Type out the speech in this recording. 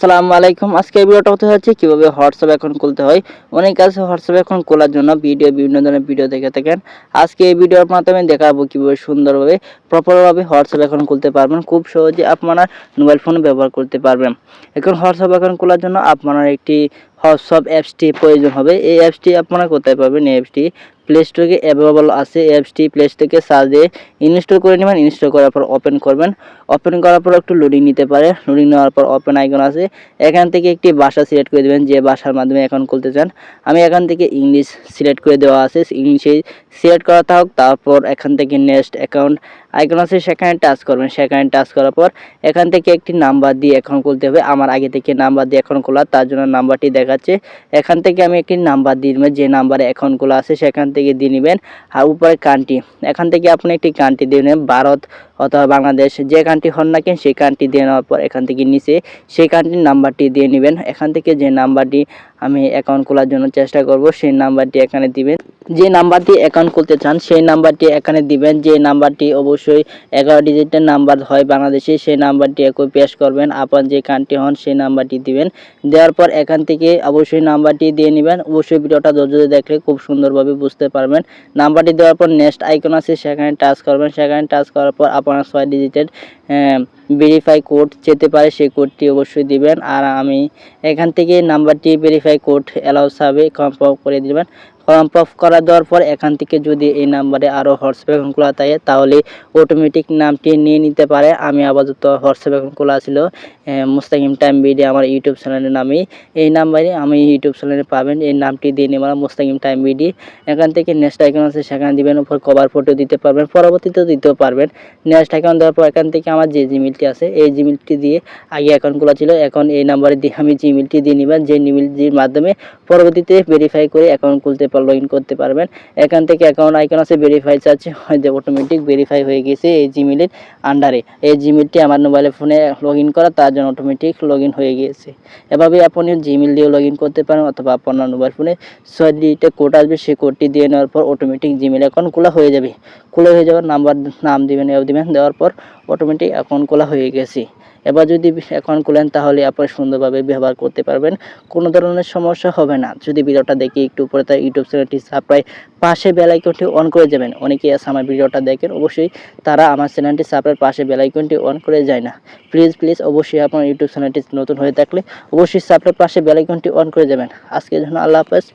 আসসালামু আলাইকুম। আজকে ভিডিওটা হতে হচ্ছে কীভাবে হোয়াটসঅ্যাপ এখন খুলতে হয়। অনেক আছে হোয়াটসঅ্যাপ এখন খোলার জন্য ভিডিও বিভিন্ন ধরনের ভিডিও দেখে থাকেন। আজকে এই ভিডিওর মাধ্যমে দেখাবো কীভাবে সুন্দরভাবে প্রপারভাবে হোয়াটসঅ্যাপ এখন খুলতে পারবেন। খুব সহজে আপনারা মোবাইল ফোন ব্যবহার করতে পারবেন। এখন হোয়াটসঅ্যাপ এখন খোলার জন্য আপনার একটি হোয়াটসঅ্যাপ অ্যাপসটি প্রয়োজন হবে। এই অ্যাপসটি আপনারা কোথায় পাবেন? এই অ্যাপসটি প্লে স্টোরে অ্যাভেলেবল আছে অ্যাপসটি প্লে স্টোর থেকে সার্চ দিয়ে ইনস্টল করে নেবেন ইনস্টল করার পর ওপেন করবেন। ওপেন করার পর একটু লোডিং নিতে পারে। লোডিং নেওয়ার পর ওপেন আইকন আছে। এখান থেকে একটি ভাষা সিলেক্ট করে দেবেন, যে ভাষার মাধ্যমে অ্যাকাউন্ট খুলতে চান। আমি এখান থেকে ইংলিশ সিলেক্ট করে দেওয়া আছে। ইংলিশে সিলেক্ট করা থাকুক তারপর এখান থেকে নেক্সট অ্যাকাউন্ট আইকন আছে, সেখানে টাচ করবেন। সেখানে টাচ করার পর এখান থেকে একটি নাম্বার দিয়ে অ্যাকাউন্ট খুলতে হবে। আমার আগে থেকে নাম্বার দিয়ে অ্যাকাউন্ট খোলা, তার জন্য নাম্বারটি দেখাচ্ছে। এখান থেকে আমি একটি নাম্বার দিয়ে যে নাম্বারে অ্যাকাউন্ট খোলা আছে, সেখান থেকে দিয়ে নেবেন। আর উপরে কান্ট্রি এখান থেকে আপনি একটি কান্ট্রি দিয়ে নেবেন। ভারত অথবা বাংলাদেশ যে কান্ট্রি হন না কেন সেই কান্ট্রি দিয়ে নেওয়ার পর এখান থেকে নিচে সেই কান্ট্রির নাম্বারটি দিয়ে নেবেন। এখান থেকে যে নাম্বারটি আমি অ্যাকাউন্ট খোলার জন্য চেষ্টা করব, সেই নাম্বারটি এখানে দিবেন। যে নাম্বারটি অ্যাকাউন্ট খুলতে চান, সেই নাম্বারটি এখানে দিবেন। যে নাম্বারটি অবশ্যই এগারো ডিজিটের নাম্বার হয় বাংলাদেশে, সেই নাম্বারটি একই পেশ করবেন। আপনার যে কান্ট্রি হন, সেই নাম্বারটি দিবেন। দেওয়ার পর এখান থেকে অবশ্যই নাম্বারটি দিয়ে নেবেন। অবশ্যই ভিডিওটা ধৈর্য ধরে দেখলে খুব সুন্দরভাবে বুঝতে পারবেন। নাম্বারটি দেওয়ার পর নেক্সট আইকন আছে, সেখানে টাচ করবেন। সেখানে টাচ করার পর আপনার ছয় ডিজিটের ভেরিফাই কোড যেতে পারে, সেই কোডটি অবশ্যই দিবেন। আর আমি এখান থেকে নাম্বারটি ভেরিফাই কোড অ্যালাউস হবে কনফার্ম করে দিবেন। কনফার্ম করা দেওয়ার পর এখান থেকে যদি এই নাম্বারে আরও হোয়াটসঅ্যাপ অ্যাকাউন্ট খোলা থাকে, তাহলে অটোমেটিক নামটি নিয়ে নিতে পারে। আমি আপাতত হোয়াটসঅ্যাপ অ্যাকাউন্ট খোলা ছিল মুস্তাকিম টাইম ভিডিও আমার ইউটিউব চ্যানেলের নামে। এই নাম্বারে আমি ইউটিউব চ্যানেলে পাবেন, এই নামটি দিয়ে নেবেন মুস্তাকিম টাইম ভিডিও এখান থেকে নেক্সট আইকন আছে, সেখানে দিবেন, উপর কভার ফটো দিতে পারবেন, পরবর্তীতেও দিতেও পারবেন। নেক্সট অ্যাকাউন্ট দেওয়ার পর এখান থেকে আমার যে জিমেলটি আছে, এই জিমেলটি দিয়ে আগে অ্যাকাউন্ট খোলা ছিল, এখন এই নাম্বারে দিয়ে আমি জিমেলটি দিয়ে নেবেন, যে জিমেলটির মাধ্যমে পরবর্তীতে ভেরিফাই করে অ্যাকাউন্ট খুলতে পার লগ করতে পারবেন। এখান থেকে অ্যাকাউন্ট আইকন আছে ভেরিফাই চাচ্ছে হয়তো অটোমেটিক ভেরিফাই হয়ে গেছে এই জিমেলের আন্ডারে এই জিমেলটি আমার মোবাইলে ফোনে লগ করা, তার জন্য অটোমেটিক লগ হয়ে গিয়েছে এভাবে আপনি জিমেল দিয়েও লগ করতে পারেন, অথবা আপনার মোবাইল ফোনে ছয় কোড আসবে, সেই কোডটি দিয়ে নেওয়ার পর অটোমেটিক জিমেল অ্যাকাউন্ট খোলা হয়ে যাবে। খোলা হয়ে যাওয়ার নাম্বার নাম দিবেন, এও দিবেন, দেওয়ার পর অটোমেটিক অ্যাকাউন্ট খোলা হয়ে গেছে। এবার যদি অ্যাকাউন্ট খুলেন তাহলে আপনি সুন্দরভাবে ব্যবহার করতে পারবেন। কোনো ধরনের সমস্যা হবে না। যদি ভিডিওটা দেখে একটু পরে তার ইউটিউব চ্যানেলটি সাবস্ক্রাইব, পাশে বেলাইকনটি অন করে যাবেন। অনেকেই আছে আমার ভিডিওটা দেখেন, অবশ্যই তারা আমার চ্যানেলটি সাবস্ক্রাইব, পাশে বেলাইকনটি অন করে যায় না। প্লিজ প্লিজ অবশ্যই আপনার ইউটিউব চ্যানেলটি নতুন হয়ে থাকলে অবশ্যই সাবস্ক্রাইব, পাশে বেলাইকনটি অন করে যাবেন। আজকের জন্য আল্লাহ হাফেজ।